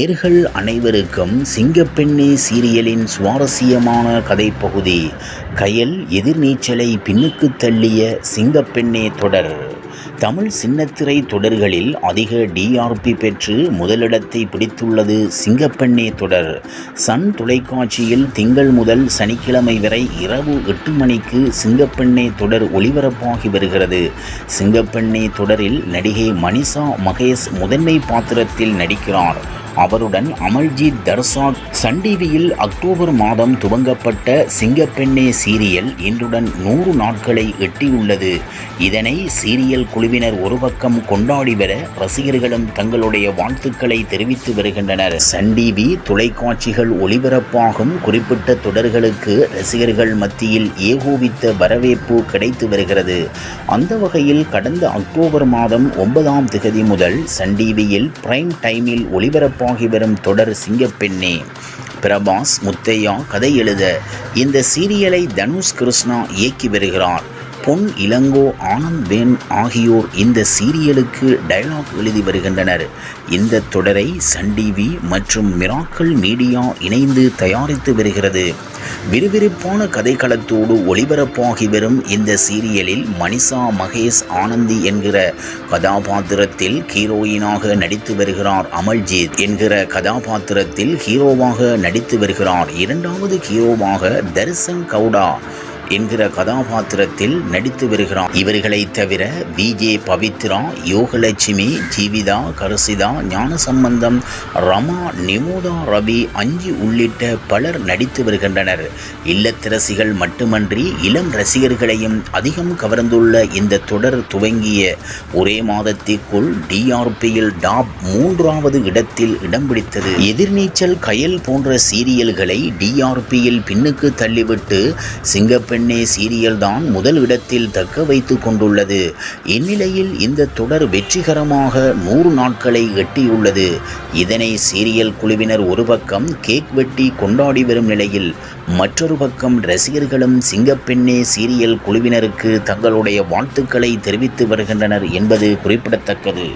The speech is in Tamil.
நேர்கள் அனைவருக்கும் சிங்கப்பெண்ணே சீரியலின் சுவாரஸ்யமான கதைப்பகுதி கயல் எதிர்நீச்சலை பின்னுக்கு தள்ளிய சிங்கப்பெண்ணே தொடர். தமிழ் சின்னத்திரை தொடர்களில் அதிக டிஆர்பி பெற்று முதலிடத்தை பிடித்துள்ளது சிங்கப்பெண்ணே தொடர். சன் தொலைக்காட்சியில் திங்கள் முதல் சனிக்கிழமை வரை இரவு எட்டு மணிக்கு சிங்கப்பெண்ணே தொடர் ஒளிபரப்பாகி வருகிறது. சிங்கப்பெண்ணே தொடரில் நடிகை மனிஷா மகேஷ் முதன்மை பாத்திரத்தில் நடிக்கிறார். அவருடன் அமல்ஜித் தர்சாத் சன் டிவியில் அக்டோபர் மாதம் துவங்கப்பட்ட சிங்கப்பெண்ணே சீரியல் இன்றுடன் நூறு நாட்களை எட்டியுள்ளது. இதனை சீரியல் குழுவினர் ஒரு பக்கம் கொண்டாடி வர ரசிகர்களும் தங்களுடைய வாழ்த்துக்களை தெரிவித்து வருகின்றனர். சன் டிவி தொலைக்காட்சிகள் ஒளிபரப்பாகும் குறிப்பிட்ட தொடர்களுக்கு ரசிகர்கள் மத்தியில் ஏகோபித்த வரவேற்பு கிடைத்து வருகிறது. அந்த வகையில் கடந்த அக்டோபர் மாதம் ஒன்பதாம் திகதி முதல் சன் டிவியில் பிரைம் டைமில் ஒளிபரப்பாகி வரும் தொடர் சிங்கப்பெண்ணே பிரபாஸ் முத்தையா கதை எழுத இந்த சீரியலை தனுஷ் கிருஷ்ணா இயக்கி வருகிறார். பொன் இளங்கோ ஆனந்த் வேன் ஆகியோர் இந்த சீரியலுக்கு டயலாக் எழுதி வருகின்றனர். இந்த தொடரை சன் டிவி மற்றும் மிராக்கல் மீடியா இணைந்து தயாரித்து வருகிறது. விறுவிறுப்பான கதைக்களத்தோடு ஒளிபரப்பாகி வரும் இந்த சீரியலில் மனிஷா மகேஷ் ஆனந்தி என்கிற கதாபாத்திரத்தில் ஹீரோயினாக நடித்து வருகிறார் அமல்ஜித் என்கிற கதாபாத்திரத்தில் ஹீரோவாக நடித்து வருகிறார். இரண்டாவது ஹீரோவாக தர்சன் கவுடா என்கிற கதாபாத்திரத்தில் நடித்து வருகிறார் இவர்களை தவிர விஜே பவித்ரா யோகலட்சுமி ஜீவிதா கருசிதா ஞானசம்பந்தம் ரமா நிமோதா ரவி அஞ்சு உள்ளிட்ட பலர் நடித்து வருகின்றனர். இல்லத்திரசிகள் மட்டுமன்றி இளம் ரசிகர்களையும் அதிகம் கவர்ந்துள்ள இந்த தொடர் துவங்கிய ஒரே மாதத்திற்குள் டிஆர்பியில் டாப் மூன்றாவது இடத்தில் இடம் பிடித்தது. எதிர்நீச்சல் கயல் போன்ற சீரியல்களை டிஆர்பியில் பின்னுக்கு தள்ளிவிட்டு பெண்ணே சீரியல் தான் முதல் இடத்தில் தக்க வைத்து கொண்டுள்ளது. இந்நிலையில் இந்த தொடர் வெற்றிகரமாக நூறு நாட்களை எட்டியுள்ளது. இதனை சீரியல் குழுவினர் ஒரு பக்கம் கேக் வெட்டி கொண்டாடி வரும் நிலையில் மற்றொரு பக்கம் ரசிகர்களும் சிங்கப்பெண்ணே சீரியல் குழுவினருக்கு தங்களுடைய வாழ்த்துக்களை தெரிவித்து வருகின்றனர் என்பது குறிப்பிடத்தக்கது.